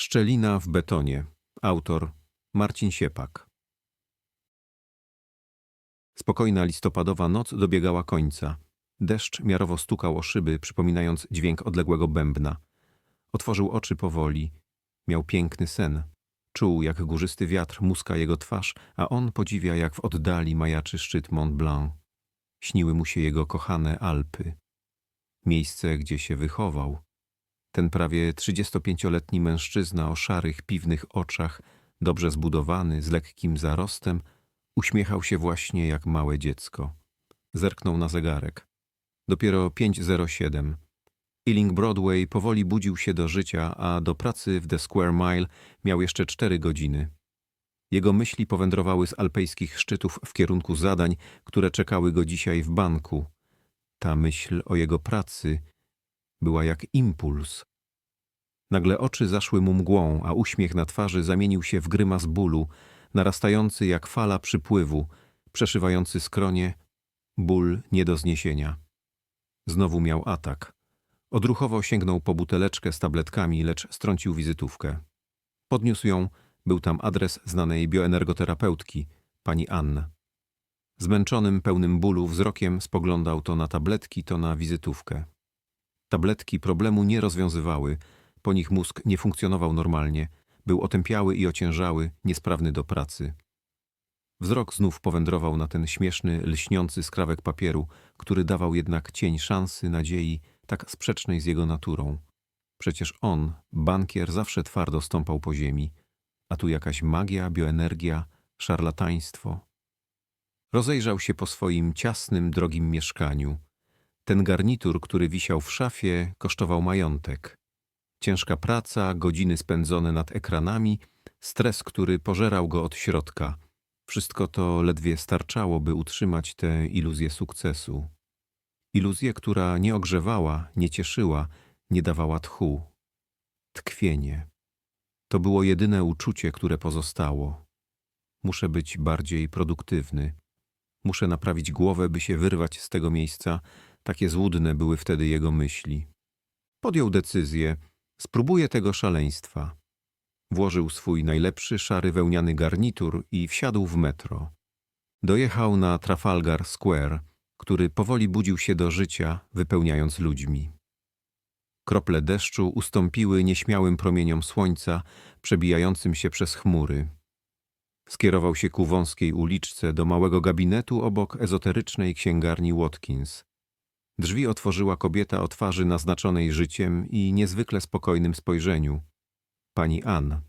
Szczelina w betonie. Autor Marcin Siepak. Spokojna listopadowa noc dobiegała końca. Deszcz miarowo stukał o szyby, przypominając dźwięk odległego bębna. Otworzył oczy powoli. Miał piękny sen. Czuł, jak górzysty wiatr muska jego twarz, a on podziwia, jak w oddali majaczy szczyt Mont Blanc. Śniły mu się jego kochane Alpy. Miejsce, gdzie się wychował. Ten prawie 35-letni mężczyzna o szarych, piwnych oczach, dobrze zbudowany, z lekkim zarostem, uśmiechał się właśnie jak małe dziecko. Zerknął na zegarek. Dopiero 5.07. Ealing Broadway powoli budził się do życia, a do pracy w The Square Mile miał jeszcze cztery godziny. Jego myśli powędrowały z alpejskich szczytów w kierunku zadań, które czekały go dzisiaj w banku. Ta myśl o jego pracy była jak impuls. Nagle oczy zaszły mu mgłą, a uśmiech na twarzy zamienił się w grymas bólu, narastający jak fala przypływu, przeszywający skronie, ból nie do zniesienia. Znowu miał atak. Odruchowo sięgnął po buteleczkę z tabletkami, lecz strącił wizytówkę. Podniósł ją, był tam adres znanej bioenergoterapeutki, pani Ann. Zmęczonym, pełnym bólu wzrokiem spoglądał to na tabletki, to na wizytówkę. Tabletki problemu nie rozwiązywały, po nich mózg nie funkcjonował normalnie, był otępiały i ociężały, niesprawny do pracy. Wzrok znów powędrował na ten śmieszny, lśniący skrawek papieru, który dawał jednak cień szansy, nadziei, tak sprzecznej z jego naturą. Przecież on, bankier, zawsze twardo stąpał po ziemi, a tu jakaś magia, bioenergia, szarlataństwo. Rozejrzał się po swoim ciasnym, drogim mieszkaniu. Ten garnitur, który wisiał w szafie, kosztował majątek. Ciężka praca, godziny spędzone nad ekranami, stres, który pożerał go od środka. Wszystko to ledwie starczało, by utrzymać tę iluzję sukcesu. Iluzję, która nie ogrzewała, nie cieszyła, nie dawała tchu. Tkwienie. To było jedyne uczucie, które pozostało. Muszę być bardziej produktywny. Muszę naprawić głowę, by się wyrwać z tego miejsca. Takie złudne były wtedy jego myśli. Podjął decyzję. Spróbuję tego szaleństwa. Włożył swój najlepszy szary wełniany garnitur i wsiadł w metro. Dojechał na Trafalgar Square, który powoli budził się do życia, wypełniając ludźmi. Krople deszczu ustąpiły nieśmiałym promieniom słońca, przebijającym się przez chmury. Skierował się ku wąskiej uliczce do małego gabinetu obok ezoterycznej księgarni Watkins. Drzwi otworzyła kobieta o twarzy naznaczonej życiem i niezwykle spokojnym spojrzeniu. Pani Ann.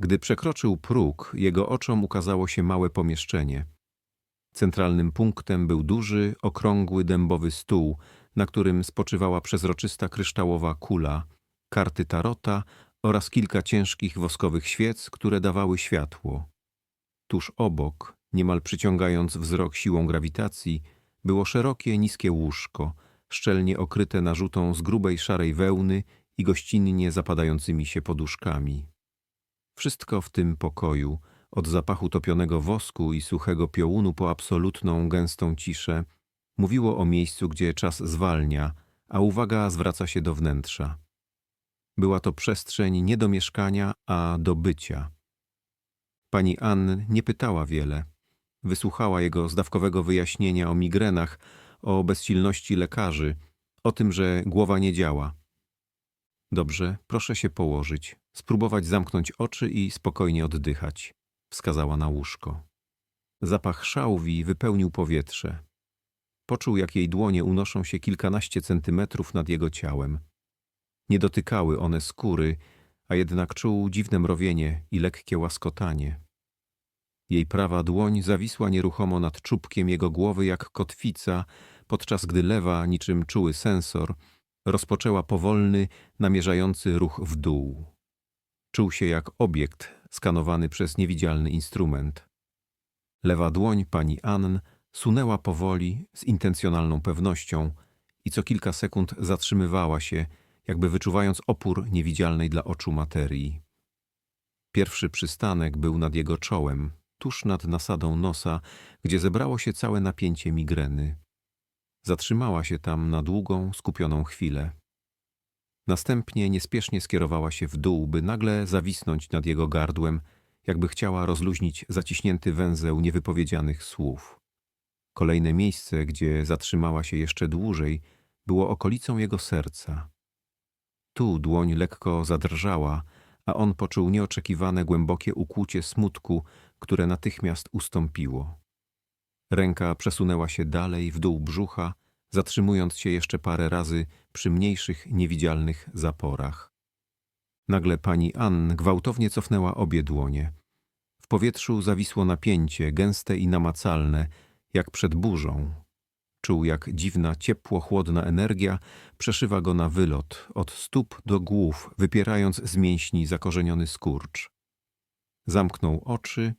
Gdy przekroczył próg, jego oczom ukazało się małe pomieszczenie. Centralnym punktem był duży, okrągły dębowy stół, na którym spoczywała przezroczysta kryształowa kula, karty tarota oraz kilka ciężkich woskowych świec, które dawały światło. Tuż obok, niemal przyciągając wzrok siłą grawitacji, było szerokie, niskie łóżko, szczelnie okryte narzutą z grubej szarej wełny i gościnnie zapadającymi się poduszkami. Wszystko w tym pokoju, od zapachu topionego wosku i suchego piołunu po absolutną, gęstą ciszę, mówiło o miejscu, gdzie czas zwalnia, a uwaga zwraca się do wnętrza. Była to przestrzeń nie do mieszkania, a do bycia. Pani Ann nie pytała wiele. Wysłuchała jego zdawkowego wyjaśnienia o migrenach, o bezsilności lekarzy, o tym, że głowa nie działa. Dobrze, proszę się położyć, spróbować zamknąć oczy i spokojnie oddychać, wskazała na łóżko. Zapach szałwi wypełnił powietrze. Poczuł, jak jej dłonie unoszą się kilkanaście centymetrów nad jego ciałem. Nie dotykały one skóry, a jednak czuł dziwne mrowienie i lekkie łaskotanie. Jej prawa dłoń zawisła nieruchomo nad czubkiem jego głowy jak kotwica, podczas gdy lewa, niczym czuły sensor, rozpoczęła powolny, namierzający ruch w dół. Czuł się jak obiekt skanowany przez niewidzialny instrument. Lewa dłoń pani Ann sunęła powoli, z intencjonalną pewnością i co kilka sekund zatrzymywała się, jakby wyczuwając opór niewidzialnej dla oczu materii. Pierwszy przystanek był nad jego czołem, tuż nad nasadą nosa, gdzie zebrało się całe napięcie migreny. Zatrzymała się tam na długą, skupioną chwilę. Następnie niespiesznie skierowała się w dół, by nagle zawisnąć nad jego gardłem, jakby chciała rozluźnić zaciśnięty węzeł niewypowiedzianych słów. Kolejne miejsce, gdzie zatrzymała się jeszcze dłużej, było okolicą jego serca. Tu dłoń lekko zadrżała, a on poczuł nieoczekiwane głębokie ukłucie smutku, które natychmiast ustąpiło. Ręka przesunęła się dalej w dół brzucha, zatrzymując się jeszcze parę razy przy mniejszych, niewidzialnych zaporach. Nagle pani Ann gwałtownie cofnęła obie dłonie. W powietrzu zawisło napięcie, gęste i namacalne, jak przed burzą. Czuł, jak dziwna, ciepło-chłodna energia przeszywa go na wylot, od stóp do głów, wypierając z mięśni zakorzeniony skurcz. Zamknął oczy,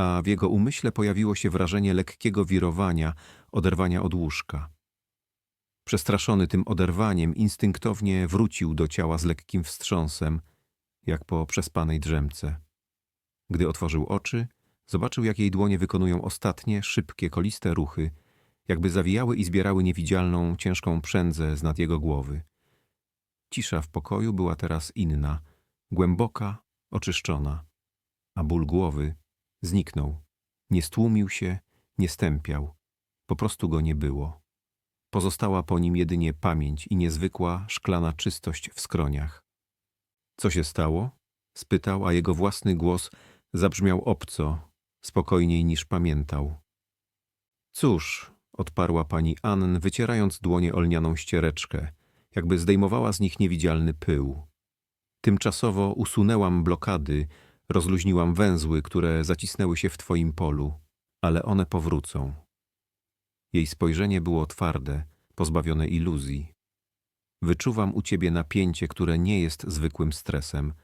a w jego umyśle pojawiło się wrażenie lekkiego wirowania, oderwania od łóżka. Przestraszony tym oderwaniem, instynktownie wrócił do ciała z lekkim wstrząsem, jak po przespanej drzemce. Gdy otworzył oczy, zobaczył, jak jej dłonie wykonują ostatnie, szybkie, koliste ruchy, jakby zawijały i zbierały niewidzialną, ciężką przędzę z nad jego głowy. Cisza w pokoju była teraz inna, głęboka, oczyszczona, a ból głowy zniknął. Nie stłumił się, nie stępiał, po prostu go nie było. Pozostała po nim jedynie pamięć i niezwykła, szklana czystość w skroniach. Co się stało? spytał, a jego własny głos zabrzmiał obco, spokojniej niż pamiętał. Cóż, odparła pani Ann, wycierając dłonie o lnianą ściereczkę, jakby zdejmowała z nich niewidzialny pył. Tymczasowo usunęłam blokady, rozluźniłam węzły, które zacisnęły się w twoim polu, ale one powrócą. Jej spojrzenie było twarde, pozbawione iluzji. Wyczuwam u ciebie napięcie, które nie jest zwykłym stresem.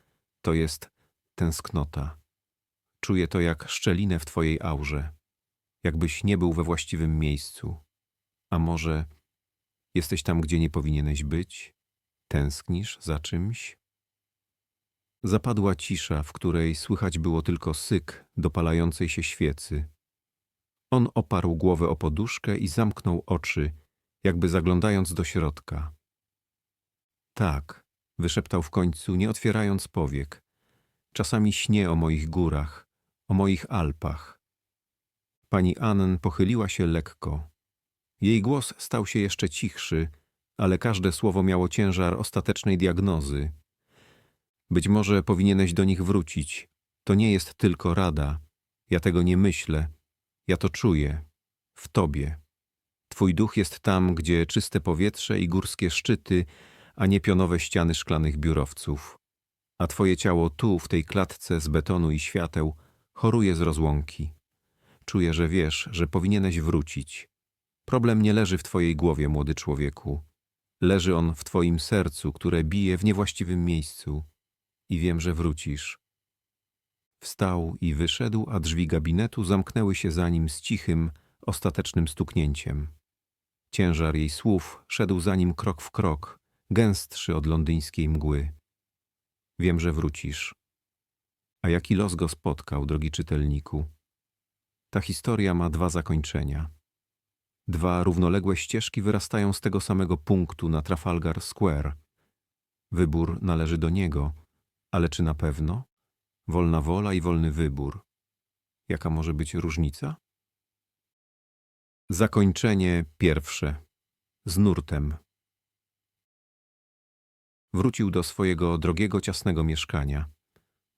To jest tęsknota. Czuję to jak szczelinę w twojej aurze. Jakbyś nie był we właściwym miejscu. A może jesteś tam, gdzie nie powinieneś być? Tęsknisz za czymś? Zapadła cisza, w której słychać było tylko syk dopalającej się świecy. On oparł głowę o poduszkę i zamknął oczy, jakby zaglądając do środka. Tak, wyszeptał w końcu, nie otwierając powiek. Czasami śnię o moich górach, o moich Alpach. Pani Ann pochyliła się lekko. Jej głos stał się jeszcze cichszy, ale każde słowo miało ciężar ostatecznej diagnozy. Być może powinieneś do nich wrócić. To nie jest tylko rada. Ja tego nie myślę. Ja to czuję. W tobie. Twój duch jest tam, gdzie czyste powietrze i górskie szczyty, a nie pionowe ściany szklanych biurowców. A twoje ciało tu, w tej klatce z betonu i świateł, choruje z rozłąki. Czuję, że wiesz, że powinieneś wrócić. Problem nie leży w twojej głowie, młody człowieku. Leży on w twoim sercu, które bije w niewłaściwym miejscu. I wiem, że wrócisz. Wstał i wyszedł, a drzwi gabinetu zamknęły się za nim z cichym, ostatecznym stuknięciem. Ciężar jej słów szedł za nim krok w krok, gęstszy od londyńskiej mgły. Wiem, że wrócisz. A jaki los go spotkał, drogi czytelniku? Ta historia ma dwa zakończenia. Dwa równoległe ścieżki wyrastają z tego samego punktu na Trafalgar Square. Wybór należy do niego, ale czy na pewno? Wolna wola i wolny wybór. Jaka może być różnica? Zakończenie pierwsze. Z nurtem. Wrócił do swojego drogiego, ciasnego mieszkania.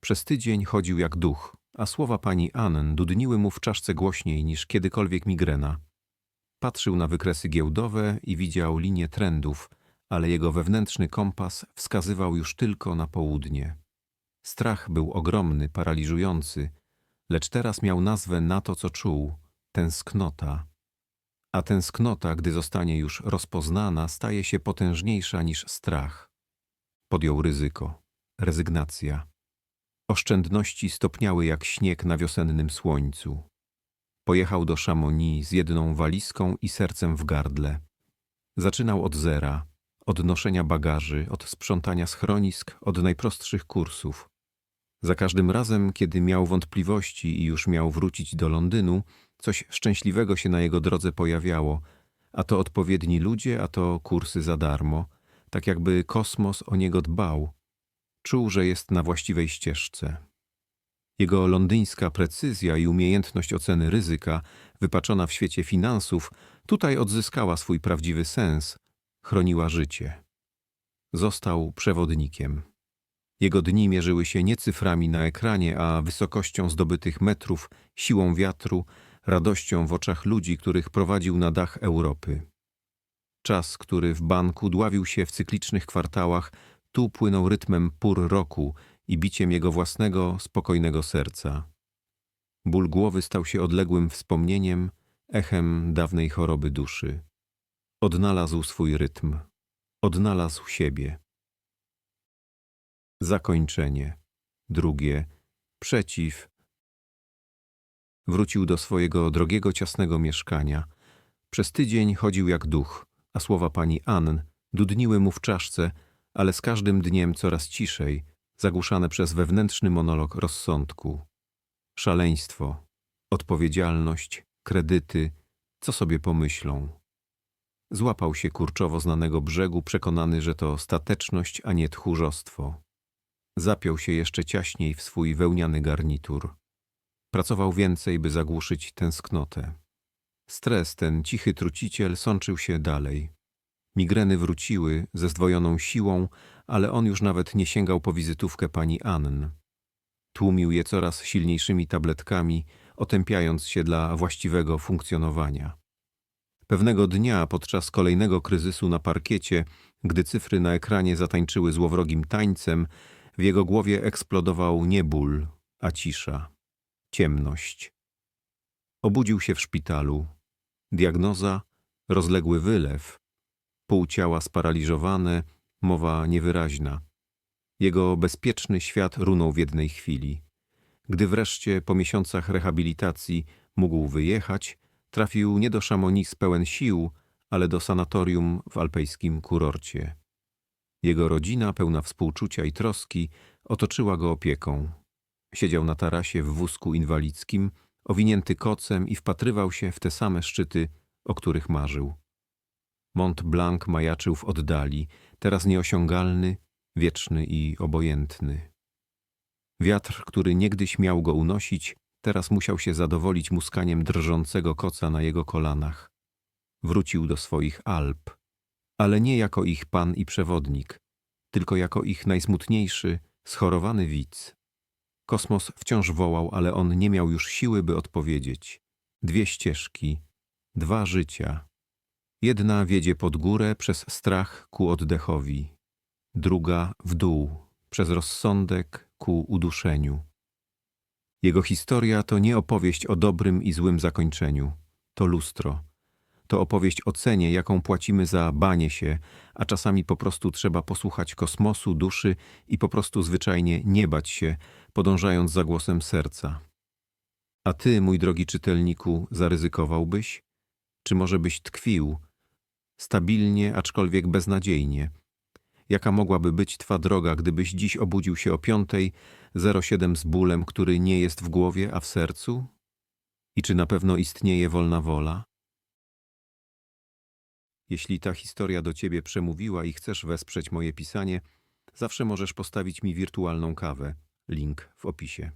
Przez tydzień chodził jak duch, a słowa pani Annen dudniły mu w czaszce głośniej niż kiedykolwiek migrena. Patrzył na wykresy giełdowe i widział linię trendów, ale jego wewnętrzny kompas wskazywał już tylko na południe. Strach był ogromny, paraliżujący, lecz teraz miał nazwę na to, co czuł tęsknota. A tęsknota, gdy zostanie już rozpoznana, staje się potężniejsza niż strach. Podjął ryzyko, rezygnacja. Oszczędności stopniały jak śnieg na wiosennym słońcu. Pojechał do Chamonix z jedną walizką i sercem w gardle. Zaczynał od zera, od noszenia bagaży, od sprzątania schronisk, od najprostszych kursów. Za każdym razem, kiedy miał wątpliwości i już miał wrócić do Londynu, coś szczęśliwego się na jego drodze pojawiało, a to odpowiedni ludzie, a to kursy za darmo, tak jakby kosmos o niego dbał. Czuł, że jest na właściwej ścieżce. Jego londyńska precyzja i umiejętność oceny ryzyka, wypaczona w świecie finansów, tutaj odzyskała swój prawdziwy sens, chroniła życie. Został przewodnikiem. Jego dni mierzyły się nie cyframi na ekranie, a wysokością zdobytych metrów, siłą wiatru, radością w oczach ludzi, których prowadził na dach Europy. Czas, który w banku dławił się w cyklicznych kwartałach, tu płynął rytmem pór roku i biciem jego własnego, spokojnego serca. Ból głowy stał się odległym wspomnieniem, echem dawnej choroby duszy. Odnalazł swój rytm, odnalazł siebie. Zakończenie. Drugie. Przeciw. Wrócił do swojego drogiego, ciasnego mieszkania. Przez tydzień chodził jak duch, a słowa pani Ann dudniły mu w czaszce, ale z każdym dniem coraz ciszej, zagłuszane przez wewnętrzny monolog rozsądku. Szaleństwo, odpowiedzialność, kredyty, co sobie pomyślą. Złapał się kurczowo znanego brzegu, przekonany, że to stateczność, a nie tchórzostwo. Zapiął się jeszcze ciaśniej w swój wełniany garnitur. Pracował więcej, by zagłuszyć tęsknotę. Stres, ten cichy truciciel, sączył się dalej. Migreny wróciły ze zdwojoną siłą, ale on już nawet nie sięgał po wizytówkę pani Ann. Tłumił je coraz silniejszymi tabletkami, otępiając się dla właściwego funkcjonowania. Pewnego dnia, podczas kolejnego kryzysu na parkiecie, gdy cyfry na ekranie zatańczyły złowrogim tańcem, w jego głowie eksplodował nie ból, a cisza, ciemność. Obudził się w szpitalu. Diagnoza rozległy wylew, pół ciała sparaliżowane, mowa niewyraźna. Jego bezpieczny świat runął w jednej chwili. Gdy wreszcie po miesiącach rehabilitacji mógł wyjechać, trafił nie do Chamonix pełen sił, ale do sanatorium w alpejskim kurorcie. Jego rodzina, pełna współczucia i troski, otoczyła go opieką. Siedział na tarasie w wózku inwalidzkim, owinięty kocem i wpatrywał się w te same szczyty, o których marzył. Mont Blanc majaczył w oddali, teraz nieosiągalny, wieczny i obojętny. Wiatr, który niegdyś miał go unosić, teraz musiał się zadowolić muskaniem drżącego koca na jego kolanach. Wrócił do swoich Alp, ale nie jako ich pan i przewodnik, tylko jako ich najsmutniejszy, schorowany widz. Kosmos wciąż wołał, ale on nie miał już siły, by odpowiedzieć. Dwie ścieżki, dwa życia. Jedna wiedzie pod górę przez strach ku oddechowi, druga w dół, przez rozsądek ku uduszeniu. Jego historia to nie opowieść o dobrym i złym zakończeniu, to lustro. To opowieść o cenie, jaką płacimy za banie się, a czasami po prostu trzeba posłuchać kosmosu, duszy i po prostu zwyczajnie nie bać się, podążając za głosem serca. A ty, mój drogi czytelniku, zaryzykowałbyś? Czy może byś tkwił, stabilnie, aczkolwiek beznadziejnie? Jaka mogłaby być twa droga, gdybyś dziś obudził się o piątej, 07 z bólem, który nie jest w głowie, a w sercu? I czy na pewno istnieje wolna wola? Jeśli ta historia do ciebie przemówiła i chcesz wesprzeć moje pisanie, zawsze możesz postawić mi wirtualną kawę. Link w opisie.